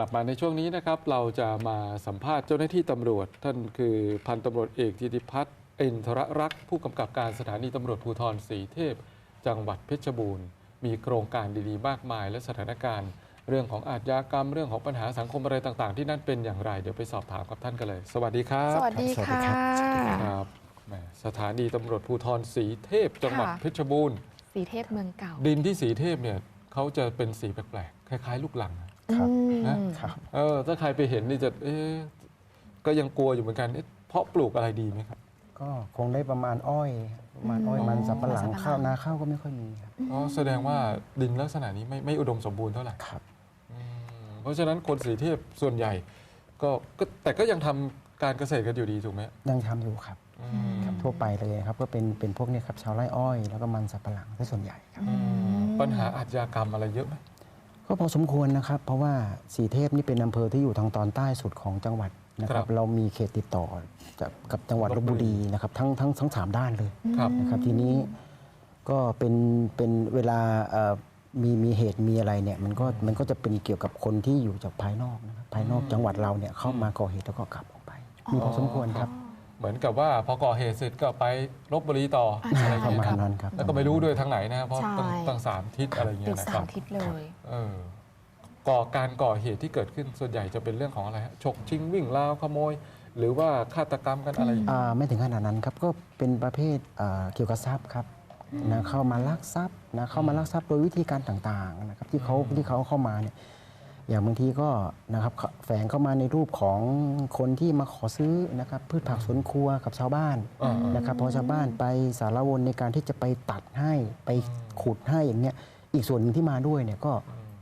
กลับมาในช่วงนี้นะครับ เราจะมาสัมภาษณ์เจ้าหน้าที่ตำรวจ ท่านคือพันตำรวจเอกธิติพัฒน์อินทรรักษ์ผู้กำกับการสถานีตำรวจภูธรศรีเทพ จังหวัดเพชรบูรณ์ มีโครงการดีๆ มากมาย และสถานการณ์ เรื่องของอาชญากรรมเรื่องของปัญหาสังคมอะไรต่าง ๆ ที่นั่นเป็นอย่างไร เดี๋ยวไปสอบถามกับท่านกันเลย สวัสดีครับสวัสดีสวัสดีค่ะครับสวัสดีคครับแหมสถานีตำรวจภูธรศรีเทพ จังหวัดค่ะเพชรบูรณ์ สีเทพเมืองเก่า ดินที่สีเทพเนี่ยเขาจะเป็นสีแปลกๆคล้าย ๆ ลูกหลังอะครับอืม นะครับเออถ้าใครไปเห็นนี่จะเอ๊ะก็ยังกลัวอยู่เหมือนกันเอ๊ะเพราะปลูกอะไรดีไหมครับก็คงได้ประมาณอ้อยครับประมาณอ้อยอืมมันสับปะหลังมันสับปะหลังข้าวนาข้าวก็ไม่ค่อยมีครับอ๋อแสดงว่าดินลักษณะนี้ไม่ไม่อุดมสมบูรณ์เท่าไหร่ครับอืมเพราะฉะนั้นคนสีเทพส่วนใหญ่ก็ก็แต่ก็ยังทำการเกษตรกันอยู่ดีถูกไหมยังทำอยู่ครับอืมครับ ทั่วไปเลยครับก็เป็นเป็นพวกเนี้ครับชาวไร่อ้อย แล้วก็มันสับปะหลังที่ส่วนใหญ่ครับ อืมปัญหาอาชญากรรมอะไรเยอะไหม ก็พอสมควรนะครับ เพราะว่าสีเทพนี่เป็นอำเภอที่อยู่ทางตอนใต้สุดของจังหวัดนะครับเรามีเขตติดต่อจากกับจังหวัดลบบุรีนะครับทั้งทั้งทั้งสามด้านเลยครับนะครับทีนี้ก็เป็นเป็นเวลาเอ่อมีมีเหตุมีอะไรเนี่ยมันก็มันก็จะเป็นเกี่ยวกับคนที่อยู่จากภายนอกนะครับภายนอกจังหวัดเราเนี่ยเข้ามาก่อเหตุแล้วก็ขับออกไป มีพอสมควรครับ เหมือนกับว่าพอก่อเหตุเสร็จก็ไปลบบุรีต่อใช่อะไรอปย่างระเงี้มายณครับนั้นครับแล้วก็ไม่รู้ด้วยทางไหนนะเพราะใช่ตั้งตั้งสามทิศอะไรอย่างติเงี้ดยนะสาครัมบทิศเลย เออก่อการก่อเหตุที่เกิดขึ้นส่วนใหญ่จะเป็นเรื่องของอะไรฮะฉกชิงวิ่งราวขโมย หรือว่าฆาตกรรมกันอะไรอย่างเงี้ย อ่าไม่ถึงขนาดนั้นครับก็เป็นประเภทอ่าเกี่ยวกับทรัพย์ครับนะเข้ามาลักทรัพย์นะเข้ามาลักทรัพย์โดยวิธีการต่างๆนะครับที่เขาที่เขาเข้ามาเนี่ย อย่างบางทีก็นะครับแฝงเข้ามาในรูปของคนที่มาขอซื้อนะครับพืชผักสวนครัวกับชาวบ้านอ่าๆนะครับพอชาวบ้านไปสารวนในการที่จะไปตัดให้ไปขุดให้อย่างเงี้ยอีกส่วนหนึ่งที่มาด้วยเนี่ยก็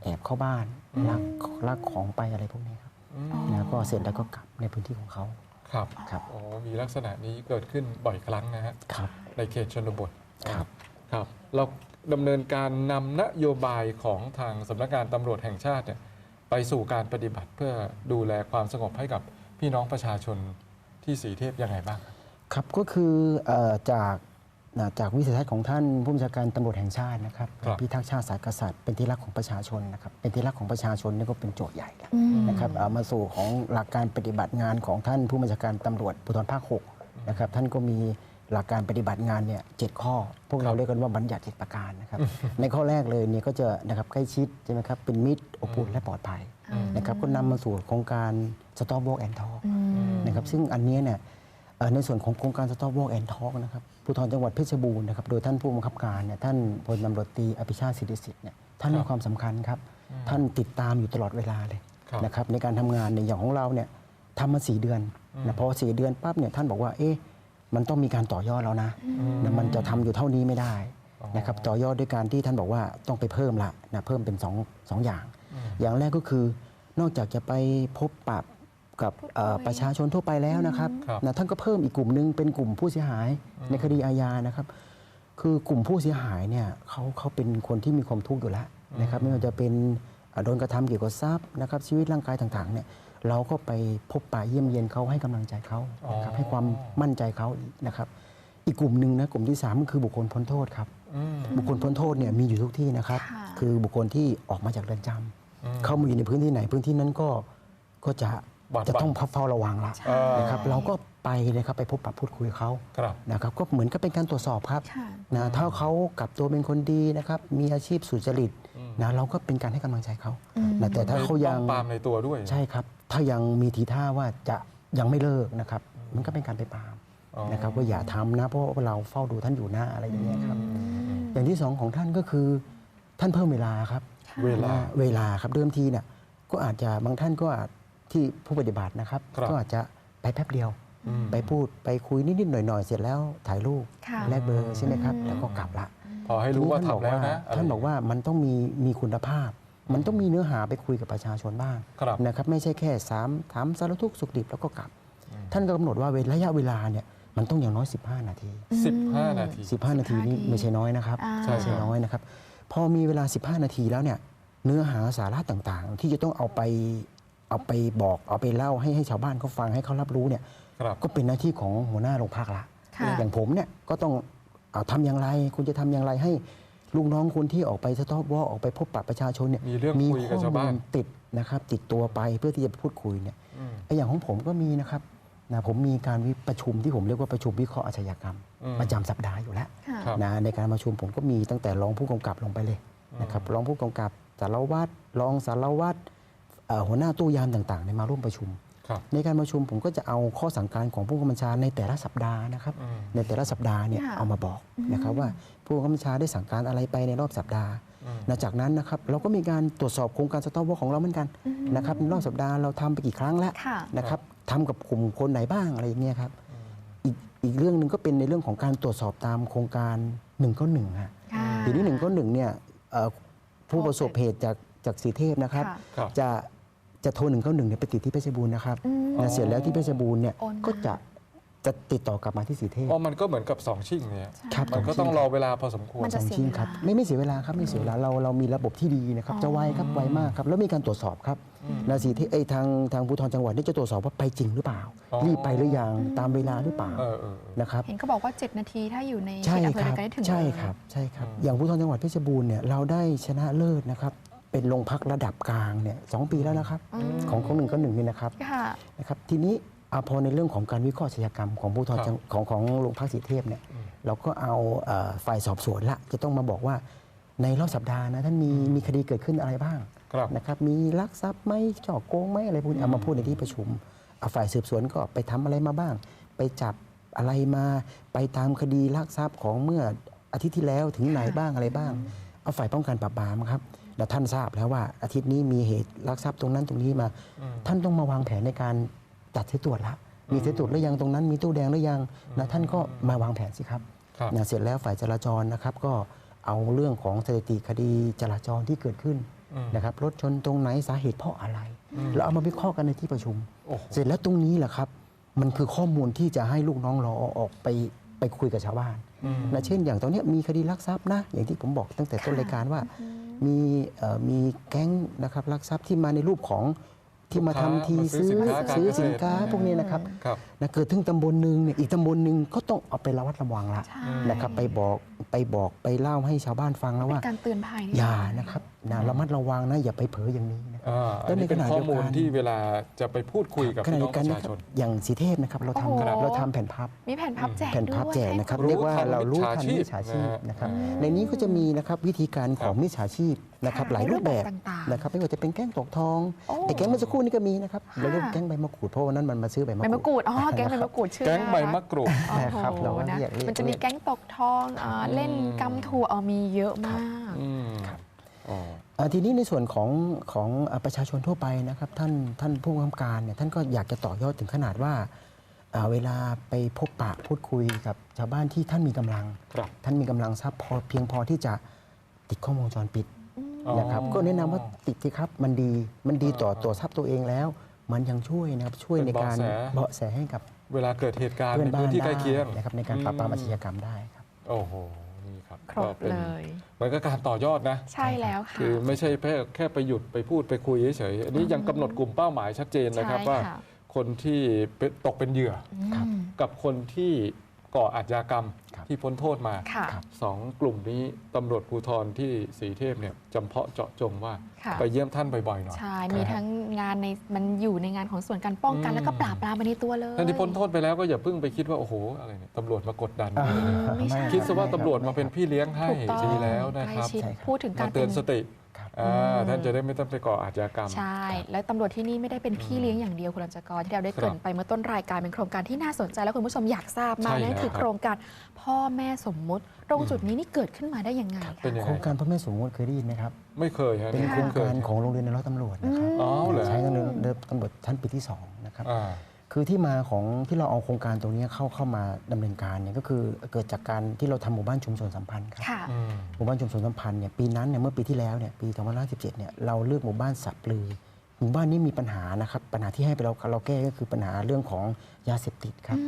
แอบเข้าบ้านลักลักของไปอะไรพวกนี้ครับอืมนะก็เสร็จแล้วก็กลับในพื้นที่ของเขาครับครับโอ้มีลักษณะนี้เกิดขึ้นบ่อยครั้งนะฮะครับในเขตชนบทครับครับเราดำเนินการนำนโยบายของทางสำนักงานตำรวจแห่งชาติเนี่ย ไปสู่การปฏิบัติเพื่อดูแลความสงบให้กับพี่น้องประชาชนที่สีเทพยังไงบ้าง ครับครับก็คือเอ่อจากนะจากวิสัยทัศน์ของท่านผู้บัญชาการตำรวจแห่งชาตินะครับครับพิทักษ์ชาติศาสตร์กษัตริย์เป็นที่รักของประชาชนนะครับเป็นที่รักของประชาชนนี่ก็เป็นโจทย์ใหญ่แล้วอืมนะครับเอามาสู่ของหลักการปฏิบัติงานของท่านผู้บัญชาการตำรวจภูธรภาค6นะครับท่านก็มี หลักการปฏิบัติงานเนี่ยเจ็ดข้อ พวกเราเรียกกันว่าบัญญัติเจ็ดประการนะครับ ในข้อแรกเลยเนี่ยก็จะนะครับใกล้ชิดใช่ไหมครับเป็นมิตรอบอุ่นและปลอดภัยอืมนะครับก็นำมาสู่โครงการ Stop Walk and Talk อืมนะครับซึ่งอันเนี้ยเนี่ยเอ่อในส่วนของโครงการ Stop Walk and Talk นะครับภูธรจังหวัดเพชรบูรณ์นะครับโดยท่านผู้บังคับการเนี่ยท่านพลตำรวจตรีอภิชาติสิริสิทธิ์เนี่ยท่านครัให้บความสำคัญครับอืมท่านติดตามอยู่ตลอดเวลาเลยครับนะครับในการทำงานในยอย่างของเราเนี่ยทำมาสี่เดือนอืมนะพอสี่เดือนปั๊บเนี่ยท่านบอกว่าเอ๊ะ มันต้องมีการต่อยอดแล้วนะนะมันจะทำอยู่เท่านี้ไม่ได้อ๋อนะครับต่อยอดด้วยการที่ท่านบอกว่าต้องไปเพิ่มละนะเพิ่มเป็นสองสองอย่างอืมอย่างแรกก็คือนอกจากจะไปพบปะกับเอ่อประชาชนทั่วไปแล้วนะครับครับ นะท่านก็เพิ่มอีกกลุ่มหนึงเป็นกลุ่มผู้เสียหายในคดีอาญานะครับ คือกลุ่มผู้เสียหายเนี่ยเขาเขาเป็นคนที่มีความทุกข์อยู่แล้วนะครับไม่ว่าจะเป็นเอ่อโดนกระทำเกี่ยวกับทรัพย์นะครับชีวิตร่างกายต่างๆเนี่ย เราก็ไปพบปะเยี่ยมเยียนเขาให้กำลังใจเขานะครับอ๋อให้ความมั่นใจเขาอีกนะครับ อีกกลุ่มหนึ่งนะกลุ่มที่สามก็คือบุคคลพ้นโทษครับอืมบุคคลพ้นโทษเนี่ยมีอยู่ทุกที่นะครับค่ะคือบุคคลที่ออกมาจากเรือนจำอืมเข้ามาอยู่ในพื้นที่ไหนพื้นที่นั้นก็ก็จะหวาดหวั่นจะต้องเฝ้าระวังละเออนะครับเราก็ไปนะครับไปพบปะพูดคุยกับเขาครับนะครับ ก็เหมือนกับเป็นการตรวจสอบครับค่ะนะถ้าเขากลับตัวเป็นคนดีนะครับ มีอาชีพสุจริตอืมนะเราก็เป็นการให้กำลังใจเขาอืมนะแต่ถ้าเขายังต้องปรามในตัวด้วย ใช่ครับ ถ้ายังมีทีท่าว่าจะยังไม่เลิกนะครับ มันก็เป็นการไปปรามอ๋อนะครับว่าอย่าทำนะเพราะว่าเราเฝ้าดูท่านอยู่นะอะไรอย่างเงี้ยครับอืมอย่างที่สองของท่านก็คือท่านเพิ่มเวลาครับ เวลาเวลาครับเดิมทีเนี่ยก็อาจจะบางท่านก็อาจที่ผู้ปฏิบัตินะครับครับก็อาจจะไปแป๊บเดียวอืมไปพูดไปคุยนิดๆหน่อยๆ เสร็จแล้วถ่ายรูปค่ะแลกเบอร์ใช่ไหมครับอืมแล้วก็กลับละพอให้รู้ว่าทีนี้ทำแล้วนะท่านบอกว่ามันต้องมีมีคุณภาพ มันต้องมีเนื้อหาไปคุยกับประชาชนบ้างครับนะครับไม่ใช่แค่สามถามสารทุกข์สุขดิบแล้วก็กลับอืมท่านก็กำหนดว่าเวลาระยะเวลาเนี่ยมันต้องอย่างน้อย 15 นาทีสิบห้านาที 15 นาทีนี่ไม่ใช่น้อยนะครับอ่าใช่ไม่ใช่น้อยนะครับ พอมีเวลา 15 นาทีแล้วเนี่ยเนื้อหาสาระต่างๆ ที่จะต้องเอาไปเอาไปบอกเอาไปเล่าให้ให้ชาวบ้านเขาฟังให้เขารับรู้เนี่ยครับก็เป็นหน้าที่ของหัวหน้าโรงพักละค่ะอย่างผมเนี่ยก็ต้องเอาทำอย่างไร คุณจะทำอย่างไรให้ ลูกน้องคนที่ออกไปสต็อปวอลออกไปพบปะประชาชนเนี่ยมีเรื่องคุยกับชาวบ้านข้อมูลติดนะครับ ติดตัวไปเพื่อที่จะพูดคุยเนี่ยอืมไอ้อย่างของผมก็มีนะครับนะผมมีการวิประชุมที่ผมเรียกว่าประชุมวิเคราะห์อาชญากรรม อืม ประจำสัปดาห์อยู่แล้ว ค่ะ ครับ นะในการประชุมผมก็มีตั้งแต่รองผู้กำกับลงไปเลยนะครับรองผู้กำกับสารวัตรรองสารวัตรเอ่อหัวหน้าตู้ยามต่างๆเนี่ยมาร่วมประชุมครับ ในการประชุมผมก็จะเอาข้อสั่งการของผู้กำกับบัญชาในแต่ละสัปดาห์นะครับอืมในแต่ละสัปดาห์เนี่ยค่ะเอามาบอกนะครับว่าผู้กำกับบัญชาได้สั่งการอะไรไปในรอบสัปดาห์อืมนะจากนั้นนะครับเราก็มีการตรวจสอบโครงการสต็อปวอของเราเหมือนกันนะครับในรอบสัปดาห์เราทำไปกี่ครั้งแล้วค่ะนะครับทำกับกลุ่มคนไหนบ้างอะไรอย่างเงี้ยครับอีกอีกเรื่องหนึ่งก็เป็นในเรื่องของการตรวจสอบตามโครงการ1นึ่งก็หนึ่งฮะค่ะทีนี้หนึ่งก็หนึ่งเนี่ยเอ่อผู้ประสบเหตุจากจากสีเทพนะครับค่ะครับจะ จะโทรหนึ่งเก้าหนึ่งเนี่ยไปติดที่เพชรบูรณ์นะครับอืมนะเสร็จแล้วที่เพชรบูรณ์เนี่ยโอนมา ก็จะจะติดต่อกลับมาที่สีเทพ อ๋อมันก็เหมือนกับสองชิ่งเนี่ยครับมันก็ต้องรอเวลาพอสมควร มันจะสองเสียชิ้นเวลาครับไม่ไม่เสียเวลาครับไม่เสียเวลาเราเรามีระบบที่ดีนะครับอ๋อจะไวครับไวมากครับแล้วมีการตรวจสอบครับนะสีเทพไอยทางทางภูธรจังหวัดนี่จะตรวจสอบว่าไปจริงหรือเปล่า อ๋อ รีบไปหรือยังตามเวลาหรือเปล่าเออเออเออ นะครับ เห็นเขาบอกว่า 7 นาทีถ้าอยู่ในเขใช่ตอำเภอคเดีรัยบวกันได้ถึงใช่เลย ครับใช่ครับ อืม อย่างภูธรจังหวัดเพชรบูรณ์เนี่ยเราได้ชนะเลิศนะครับ เป็นโรงพักระดับกลางเนี่ยสองปีแล้วนะครับอืมของของหนึ่งก็หนึ่งนี่นะครับค่ะนะครับทีนี้อาพอในเรื่องของการวิเคราะห์อาชญากรรมของภูธรครับจังของของโรงพักสีเทพเนี่ยเราก็เอาเอ่อฝ่ายสอบสวนละจะต้องมาบอกว่าในรอบสัปดาห์นะท่านมีมีคดีเกิดขึ้นอะไรบ้างครับนะครับมีลักทรัพย์ไหมจ่อโกงไหมอะไรพวกนี้เอามาพูดในที่ประชุมเอาฝ่ายสืบสวนก็ไปทำอะไรมาบ้าง ไปจับอะไรมาไปตามคดีลักทรัพย์ของเมื่ออาทิตย์ที่แล้วถึงไหนบ้างอะไรบ้าง เอาฝ่ายป้องกันปราบปรามครับ แล้วท่านทราบแล้วว่าอาทิตย์นี้มีเหตุลักทรัพย์ตรงนั้นตรงนี้มา ท่านต้องมาวางแผนในการจัดเสายตรวจละมีเสายตรวจหรือยังตรงนั้น มีตู้แดงหรือยังนะท่านก็มาวางแผนสิครับครับนะเสร็จแล้วฝ่ายจราจรนะครับ ก็เอาเรื่องของสถิติคดีจราจรที่เกิดขึ้นอืมนะครับรถชนตรงไหนสาเหตุเพราะอะไรแล้วเอามาวิเคราะห์กันในที่ประชุมโอ้โหเสร็จแล้วตรงนี้แหละครับ มันคือข้อมูลที่จะให้ลูกน้องรอออกไปไปคุยกับชาวบ้านอืมนะเช่นอย่างตอนเนี้ยมีคดีลักทรัพย์นะ อย่างที่ผมบอกตั้งแต่ต้นรายการว่า มีเอ่อมีแก๊งนะครับลักทรัพย์ที่มาในรูปของที่มาทำทีมาซื้ซื้ออสินค้าการซื้อเกษตรสินค้าพวกนี้นะครับครับนะเกิดถึงตำบลหนึ่งเนี่ยอีกตำบลหนึ่งก็ต้องเอาไประวัดระวังละใช่นะครับไปบอกไปบอกไปเล่าให้ชาวบ้านฟังแล้วเป็ว่านการเตือนภัยอย่านะครับ นะระมัดระวังนะอย่าไปเผลออย่างนี้นะครับอ่าแล้วอันในนี้เป็นขณะข้อมูลเดียวกันที่เวลาจะไปพูดคุยกับขณะพี่น้เดีองยวปกันระนะชาครัชบนอย่างสีเทพนะครับเราโอ้โหทำเราทำแผ่นพับมีแผ่นพับแจกแผ่นพับด้วยแจกนะครับรู้เรียกว่าทันเรารู้มิจฉาทันชีพมิจฉาชีพนะนะครับในนี้ก็จะมีนะครับวิธีการของมิจฉาชีพนะครับค่ะหลายรูปแบบในรูปแบบต่างๆนะครับไม่ว่าจะเป็นแก๊งตกทองโอ้ไอ้แก๊งเมื่อสักครู่นี้ก็มีนะครับเราเรียกค่ะแก๊งใบมะกรูดเพราะวันนั้นมันมาซื้อใบมะใบมะกกรูรูดอ๋อแก๊งใบมะกรูดชื่อแก๊งใบน่ารัมะกรูดโอ้นะครับโหเราก็นะเรียกเรียกมันจะมีแก๊งตกทองอ่าเล่นกำถั่วเอามีเยอะมากอืมอ๋ออ่า ทีนี้ในส่วนของของอ่าประชาชนทั่วไปนะครับ ท่านท่านผู้กำกับการเนี่ยท่านก็อยากจะต่อยอดถึงขนาดว่าอ่าเวลาไปพบปะพูดคุยกับชาวบ้านที่ท่านมีกำลังครับท่านมีกำลังทรัพย์พอเพียงพอที่จะติดข้อมูลวงจรปิดอ๋อนะครับก็แนะนำว่าติดสิครับมันดีมันดีต่ออ่าตัวทรัพย์ตัวเองแล้ว มันยังช่วยนะครับช่วยเป็นในการเบาะแสเบาะแสให้กับเวลาเกิดเหตุการณ์เพื่อในนบ้าพื้นนที่ใกได้ล้เคียงนะครับในการปราบปรามอาชญากรรมได้ครับโอ้โหนี่ ครับครบก็ป็นเลยเหมือนกับการต่อยอดนะ ใช่แล้วค่ะ คือไม่ใช่แค่แค่ไปหยุดไปพูดไปคุยเฉยๆอันนี้ยังกำหนดกลุ่มเป้าหมายชัดเจนนะครับใช่ว่า ค่ะ คนที่เป็นตกเป็นเหยื่อครับอืมกับคนที่ ก่ออาชญากรรมครับที่พ้นโทษมาค่ะสองกลุ่มนี้ตำรวจภูธรที่สีเทพเนี่ยจำเพาะเจาะจงว่าค่ะไปเยี่ยมท่านบ่อยๆหน่อยใช่มีทั้งงานในมันอยู่ในงานของส่วนการป้องกันอืมแล้วก็ปราบปรามไปในตัวเลยท่านที่พ้นโทษไปแล้วก็อย่าเพิ่งไปคิดว่าโอ้โหอะไรเนี่ยตำรวจมากดดันอ่าไม่ใช่คิดซะว่าไม่ตำรวจมาเป็นพี่เลี้ยงให้ถูกต้องดีแล้วนะใกล้ครับชิดใช่ครับพูดถึงกามารเตือนสติครับ อ่าอืมท่านจะได้ไม่ต้องไปก่ออาชญากรรม ใช่ และตำรวจที่นี่ไม่ได้เป็นพี่เลี้ยงอย่างเดียวคุณรัญจกรที่เราได้เกริ่นไปเมื่อต้นรายการเป็นโครงการที่น่าสนใจ และคุณผู้ชมอยากทราบมากใช่นั่นคือแล้วครับโครงการพ่อแม่สมมุติ ตรงจุดนี้นี่เกิดขึ้นมาได้ยังไงคะเป็นยังโคไงรงการพ่อแม่สมมติเคยได้ยินไหมครับ ไม่เคยฮะเป็นยโครงไม่การยของโรงเรียนในร้อยตำรวจนะครับอ๋อเหรอใช้กันเรือตำรวจชั้นปีที่สองนะครับอ่า คือที่มาของที่เราเอาโครงการตรงนี้เข้าเข้ามาดำเนินการเนี่ยก็คือเกิดจากการที่เราทำหมู่บ้านชุมชนสัมพันธ์ครับค่ะอืมหมู่บ้านชุมชนสัมพันธ์เนี่ยปีนั้นเนี่ยเมื่อปีที่แล้วเนี่ยปี2517เนี่ยเราเลือกหมู่บ้านสับลือหมู่บ้านนี้มีปัญหานะครับปัญหาที่ให้ไปเราเราแก้ก็คือปัญหาเรื่องของยาเสพติดครับ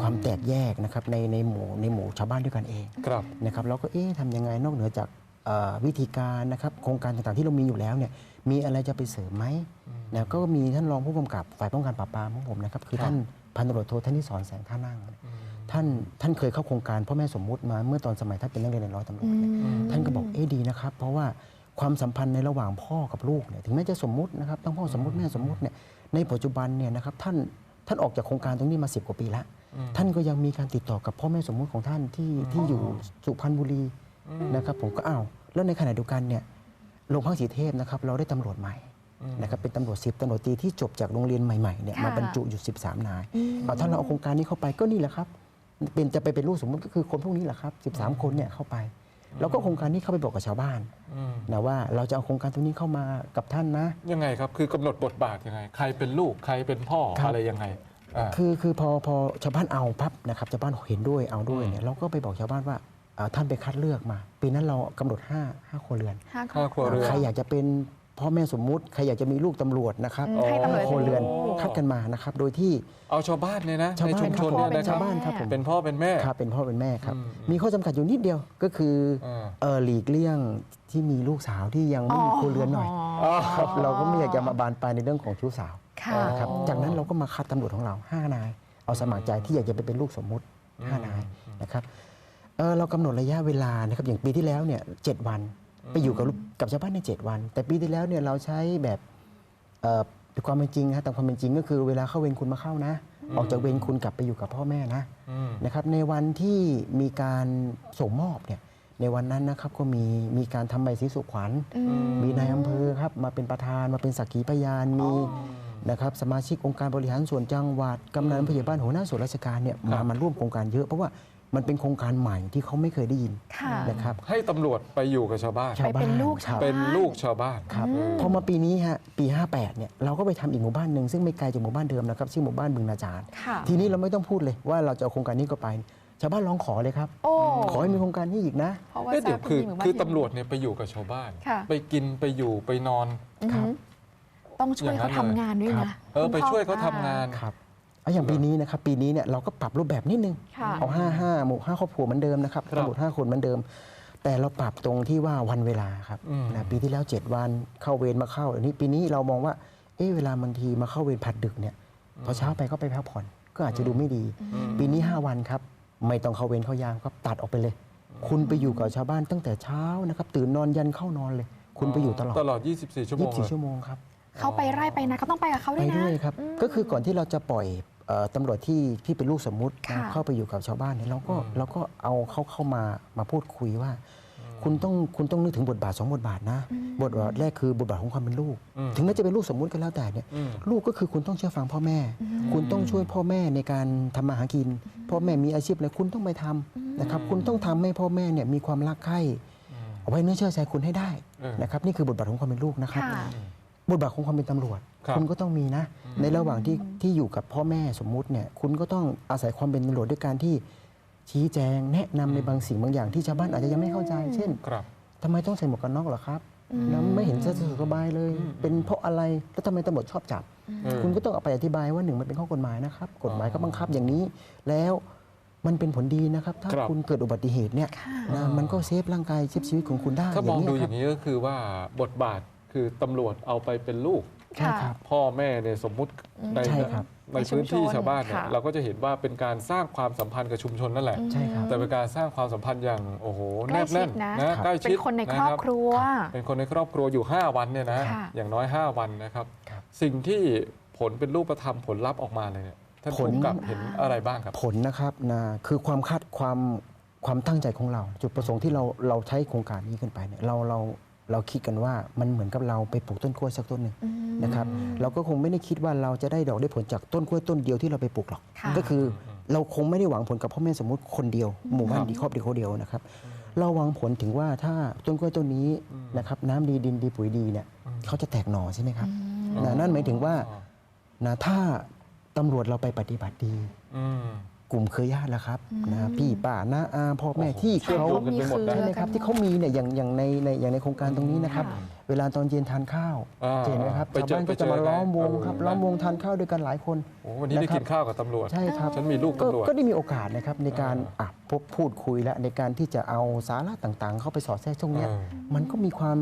ความแตกแยกนะครับในในหมู่ในหมู่ชาวบ้านด้วยกันเองครับนะครับเราก็เอ๊ะทำยังไงนอกเหนือจากเอ่อวิธีการนะครับโครงการต่างๆที่เรามีอยู่แล้วเนี่ยมีอะไรจะไปเสริมไหม นะก็มีท่านรองผู้กำกับฝ่ายป้องกันปราบปรามของผมนะครับคือครับท่านพันตำรวจโทท่านที่สอนแสงท่านั่งท่านท่านเคยเข้าโครงการพ่อแม่สมมุติมาเมื่อตอนสมัยท่านเป็นนักเรียนในร้อยตำรวจเนี่ยอืมท่านก็บอกเอ๊ะดีนะครับ เพราะว่าความสัมพันธ์ในระหว่างพ่อกับลูกเนี่ยถึงแม้จะสมมุตินะครับทั้งพ่อสมมุติแม่สมมุติเนี่ยในปัจจุบันเนี่ยนะครับท่านท่านออกจากโครงการตรงนี้มา 10 กว่าปีแล้วท่านก็ยังมีการติดต่อกับพ่อแม่สมมุติของท่านที่ที่อยู่สุพรรณบุรีนะครับผมก็อ้าวแล้วในขณะเดียวกันเนี่ยโรงพักศรีเทพนะครับเราได้ตำรวจใหม่ นะครับเป็นตำรวจสิบตำรวจตรีที่จบจากโรงเรียนใหม่ๆเนี่ยค่ะมาบรรจุอยู่ 13 นายอืมเอาถ้าเราเอาโครงการนี้เข้าไปก็นี่แหละครับเป็นจะไปเป็นลูกสมมติก็คือคนพวกนี้แหละครับ 13 คนเนี่ยเข้าไป แล้วก็โครงการนี้เข้าไปบอกกับชาวบ้านอืมนะว่าเราจะเอาโครงการตรงนี้เข้ามากับท่านนะ ยังไงครับคือกำหนดบทบาทยังไง ใครเป็นลูกใครเป็นพ่อครับอะไรยังไงอ่าคือคือพอพอชาวบ้านเอาปั๊บนะครับชาวบ้านเห็นด้วยเอาด้วยเนี่ยเราก็ไปบอกชาวบ้านว่าอ่าท่านไปคัดเลือกมาปีนั้นเรากำหนด5 5ครัวเรือนห้าห้าครัวเรือนใครอยากจะเป็น พ่อแม่สมมุติใครอยากจะมีลูกตำรวจนะครับอืมให้ตำรวจห้าครัวเรือนโอ้คัดกันมานะครับ โดยที่ เอาชาวบ้านเนี่ยนะชาวในบ้าชุนมคชรับนเนี่ยนะคชารับวบ้านครับผม เป็นพ่อเป็นแม่ ครับเป็นพ่อเป็นแม่ครับ อืมมีข้อจำกัดอยู่นิดเดียวก็คืออ่าเออหลีกเลี่ยงที่มีลูกสาวที่ยังไม่มีครัวเรือนหน่อยครับเราก็ไม่อยากจะมาบานปลายในเรื่องของชู้สาวค่ะ นะครับจากนั้นเราก็มาคัดตำรวจของเรา5นาย เอาสมัครใจที่อยากจะไปเป็นลูกสมมุติ5นายนะครับเอ่อเรากำหนดระยะเวลานะครับอย่างปีที่แล้วเนี่ยเจ็ดวัน ไปอยู่กับลูกกับชาวบ้านใน 7 วัน แต่ปีที่แล้วเนี่ยเราใช้แบบเอ่อเป็นความเป็นจริงนะตามความเป็นจริงก็คือเวลาเข้าเวรคุณมาเข้านะ ออกจากเวรคุณกลับไปอยู่กับพ่อแม่นะอืมนะครับ ในวันที่มีการส่งมอบเนี่ยในวันนั้นนะครับก็มีมีการทำใบสีสุขวัญอืมมีนายอำเภอครับมาเป็นประธานมาเป็นสักขีพยานมีนะครับสมาชิกองค์การบริหารส่วนจังหวัดกำนันผู้ใหญ่บ้านหัวหน้าส่วนราชการเนี่ยครัมาบมาร่วมโครงการเยอะเพราะว่า มันเป็นโครงการใหม่ที่เขาไม่เคยได้ยินค่ะนะครับ ให้ตำรวจไปอยู่กับชาวบ้าน ชาวไปเป็นลูกคชารัวบเป็นลูกชาวบ้าน ครับอืมพอมาปีนี้ฮะปี 58เนี่ยเราก็ไปทำอีกหมู่บ้านหนึ่งซึ่งไม่ไกลจากหมู่บ้านเดิมนะครับชื่อหมู่บ้านบึงนาจารค่ะ ทีนี้เราไม่ต้องพูดเลยว่าเราจะเอาโครงการนี้ก็ไป ชาวบ้านร้องขอเลยครับ โอ้ขอให้มีโครงการนี้อีกนะ เพราะว่าเอ๊ะเดี๋ยวทราบคือว่ามีหมู่บ้าน คือที่ตำรวจเนี่ยไปอยู่กับชาวบ้าน ค่ะ ไปกินไปอยู่ไปนอน อือหือต้องช่วยเขาทำงานด้วยครับนะ เออคุณไปพ่ช่วยเขาทำงาน ครับ เอาอย่างปีนี้นะครับปีนี้เนี่ยเราก็ปรับรูปแบบนิดนึง ค่ะเอาห้าห้าหมู่ห้าครอบครัวเหมือนเดิมนะครับครับตำรวจห้าคนเหมือนเดิม แต่เราปรับตรงที่ว่าวันเวลาครับอืม นะปีที่แล้ว 7 วันเข้าเวรมาเข้าอันนี้ปีนี้เรามองว่าเอ๊ะเวลาบางทีมาเข้าเวรผัดดึกเนี่ยพอเช้าไปก็ไปพักผ่อน ก็อาจจะดูไม่ดี ปีนี้ 5 วันครับ ไม่ต้องเข้าเวรเข้ายามครับตัดออกไปเลย คุณไปอยู่กับชาวบ้านตั้งแต่เช้านะครับตื่นนอนยันเข้านอนเลย คุณไปอยู่ตลอดตลอด 24 ชั่วโมงเลย 24 ชั่วโมงครับ เขาไปไร่ไปนะเขาต้องไปกับเขาไปด้วยนะ ด้วยครับอืมก็คือก่อนที่เราจะปล่อยเอ่อ ตำรวจที่ที่เป็นลูกสมมุตินะค่ะเข้าไปอยู่กับชาวบ้านเนี่ยเราก็อืมเราก็เอาเขาเข้ามามาพูดคุยว่า คุณต้องคุณต้องนึกถึงบทบาทสองบทบาทนะ บทบาทแรกคือบทบาทของความเป็นลูกอืมถึงแม้จะเป็นลูกสมมุติก็แล้วแต่เนี่ยอืมลูกก็คือคุณต้องเชื่อฟังพ่อแม่ คุณต้องช่วยพ่อแม่ในการทำมาหากิน พ่อแม่มีอาชีพอะไรคุณต้องไปทำนะครับคุณต้องทำให้พ่อแม่เนี่ยมีความรักใคร่เอาไว้เนื้อเชื่อใจคุณให้ได้เออนะครับนี่คือบทบาทของความเป็นลูกนะครับค่ะ บทบาทของความเป็นตำรวจครับณก็ต้องมีนะ ในระหว่างที่ที่อยู่กับพ่อแม่สมมุติเนี่ยคุณก็ต้องอาศัยความเป็นตำรวจด้วยการที่ชี้แจงแนะนำในบางสิ่งบางอย่างที่ชาวบ้านอาจจะยังไม่เข้าใจ เช่นครับทำไมต้องใส่หมวกกันน็อกเหรอครับแล้วไม่เห็นจะสบายเลย เป็นเพราะอะไรแล้วทำไมตำรวจชอบจับเออคุณก็ต้องเอาไปอธิบายว่าหนึ่งมันเป็นข้อกฎหมายนะครับ กฎหมายก็บังคับอย่างนี้ แล้วมันเป็นผลดีนะครับ ถ้าครับคุณเกิดอุบัติเหตุเนี่ยค่ะนะมันก็เซฟร่างกายเซฟชีวิตของคุณได้ถ้ามองดูเยอครัย่าบงนี้ก็คือว่าบทบาท คือตำรวจเอาไปเป็นลูก ใช่ครับ พ่อแม่เนี่ยสมมุติในใช่ครับ ในพื้นที่ชาวบ้านเนี่ยค่ะ เราก็จะเห็นว่าเป็นการสร้างความสัมพันธ์กับชุมชนนั่นแหละ ใช่ครับ แต่เป็นการสร้างความสัมพันธ์อย่างโอ้โหใกแนล้บชิแน่ดนนะนะใกล้เป็ชินดคนในนะครอบรับครัวเป็นคนในครอบครัวอยู่ 5 วันเนี่ยนะค่ะ อย่างน้อย 5 วันนะครับ ครับ สิ่งที่ผลเป็นรูปธรรมผลลัพธ์ออกมาเลยเนี่ยท่านผลผู้กำกับเห็นอะไรบ้างครับ ผลนะครับนะคือความคาดความความตั้งใจของเรา จุดประสงค์ที่เราเราใช้โครงการนี้ขึ้นไปเนี่ยเราเรา เราคิดกันว่ามันเหมือนกับเราไปปลูกต้นกล้วยสักต้นหนึ่งอืมนะครับเราก็คงไม่ได้คิดว่าเราจะได้ดอกได้ผลจากต้นกล้วยต้นเดียวที่เราไปปลูกหรอกค่ะก็คือเราคงไม่ได้หวังผลกับพ่อแม่สมมุติคนเดียวหมู่บ้านดีครอบเดียวคนเดียวนะครับเราหวังผลถึงว่าถ้าต้นกล้วยต้นนี้นะครับน้ำดีดินดีปุ๋ยดีเนี่ยเขาจะแตกหน่อใช่ไหมครับนะนั่นหมายถึงว่านะถ้าตำรวจเราไปปฏิบัติดีอืม กลุ่มเครือญาติแล้วครับนะพี่ป้าน้าอาพ่อแม่ที่เชื่อมเขาโยงกันไปหมดนะ ใช่ไหมครับที่เขามีเนี่ยอย่างอย่างในในอย่างในโครงการตรงนี้นะครับค่ะเวลาตอนเย็นทานข้าวอ่าเห็นไหมครับไปชาวเจอบ้านไปก็เจจะอมาล้อมวงเออครับนะล้อมวงทานข้าวด้วยกันหลายคนโอ้วันนี้ได้นะครับ กินข้าวกับตำรวจ ใช่ครับ ฉันมีลูกก็ตำรวจ ก็ได้มีโอกาสนะครับในการอะพบพูดคุยและในการที่จะเอาสาระต่างๆ เข้าไปสอดแทรกช่วงเนี้ยเออ มันก็มีความ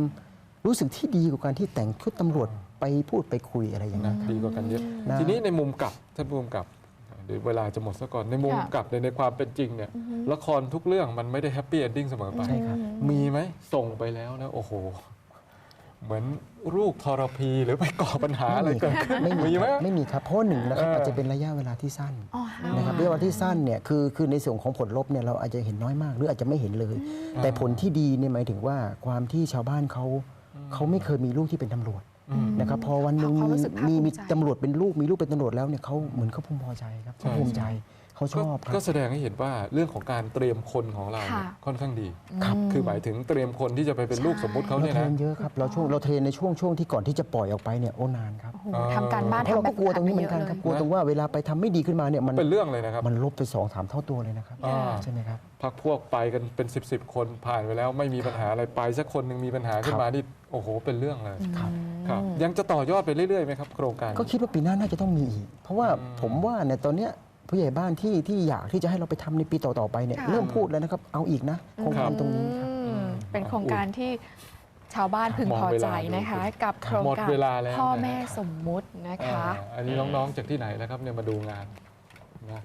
รู้สึกที่ดีกว่าการที่แต่งชุดตำรวจไปพูดไปคุยอะไรอย่างนั้นครับดีกว่ากันเยอะ นะ ทีนี้ในมุมกลับท่านผู้กำกับ เดี๋ยวเวลาจะหมดซะก่อนในมุมค่ะกลับในในความเป็นจริงเนี่ยละครทุกเรื่องมันไม่ได้แฮปปี้เอนดิ้งเสมอไป ใช่ครับ มีไหมส่งไปแล้วนะ โอ้โห เหมือนลูกทรพีหรือไปก่อปัญหาอะไรเกิดขึ้นไม่มีมีไหม ครับไม่มีครับเพราะหนึ่งนะครับเอออ อาจจะเป็นระยะเวลาที่สั้นอ๋อนะครับระยะเวลาที่สั้นเนี่ยคือคือในส่วนของผลลบเนี่ยเราอาจจะเห็นน้อยมาก หรืออาจจะไม่เห็นเลย แต่ผลที่ดีเนี่ยหมายถึงว่าความที่ชาวบ้านเขาเขาไม่เคยมีลูกที่เป็นตำรวจอืม นะครับพอวันหนึ่งเขามีรู้สึกภาคมีภูมิมีใจตำรวจเป็นลูกมีลูกเป็นตำรวจแล้วเนี่ยเขาเหมือนเขาภูมิพอใจครับเขาใช่ภูมิใจ เขาชอบคก็รับแสดงให้เห็นว่าเรื่องของการเตรียมคนของเราเนี่ยค่ะ ค่อนข้างดี ครับ คือหมายถึงเตรียมคนที่จะไปเป็นลูกใช่สมมุติเขาเราเนี่ยเทรนะ นเยอะครับเราช่วงเราเทรนในช่วงช่วงที่ก่อนที่จะปล่อยออกไปเนี่ยโอ้นานครับโอ้โหทำการบ้านเพราะเราทำแบก็บกลัวตรงนี้เหมือนกันครับกลัวตรงว่าเวลาไปทำไม่ดีขึ้นมาเนี่ยมันเป็นเรื่องเลยนะครับ มันลบไปสองสามเท่าตัวเลยนะครับอ่า ใช่ไหมครับ พักพวกไปกันเป็น 10บสคนผ่านไปแล้วไม่มีปัญหาอะไรไปสักคนหนึ่งมีปัญหาขึ้นมานี่โอ้โห เป็นเรื่องเลยครับ ครับ ยังจะต่อยอดไปเรื่อยๆไหมครับ โครงการ ก็คิดว่าปีหน้าน่าจะต้องมีอีก เพราะว่าผมว่าเนี่ยตอนเนี้ย ผู้ใหญ่บ้านที่ที่อยากที่จะให้เราไปทำในปีต่อ ๆ ไปเนี่ยค่ะ เริ่มพูดแล้วนะครับ เอาอีกนะโครงการตรงนี้ครับ อืมเป็นโครงการที่ชาวบ้านพึงพอใจนะคะ กับโครงหมดการเวลาแล้วพ่อนะแม่สมมุตินะคะ อ่าอันนี้น้องๆจากที่ไหนนะครับเนี่ยมาดูงานนะ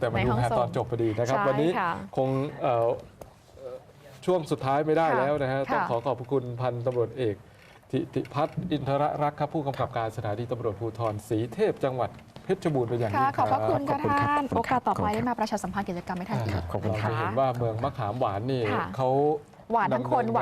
แต่มาดูในห้องงานส่งตอนจบพอดีนะครับ ใช่วันนี้ค่ะคงเอ่อเอ่อช่วงสุดท้ายไม่ได้ค่ะแล้วนะฮะต้องค่ะ ขอขอบพระคุณพันตำรวจเอกธิติพัฒน์อินทรรักษ์ครับผู้กำกับการสถานีตำรวจภูธรศรีเทพจังหวัด เพชรบูรณ์เป็นอย่างค่ะยิ่งขอบพระคุณขอบคุณครับท่าน โอกาสต่อไปขอบคุณครับได้มาประชาสัมพันธ์กิจกรรมให้ท่านอีกขอบคุณเราค่ะจะเห็นว่าเมืองมะขามหวานนี่ค่ะ เขา หวานทั้งคนดำเหวาน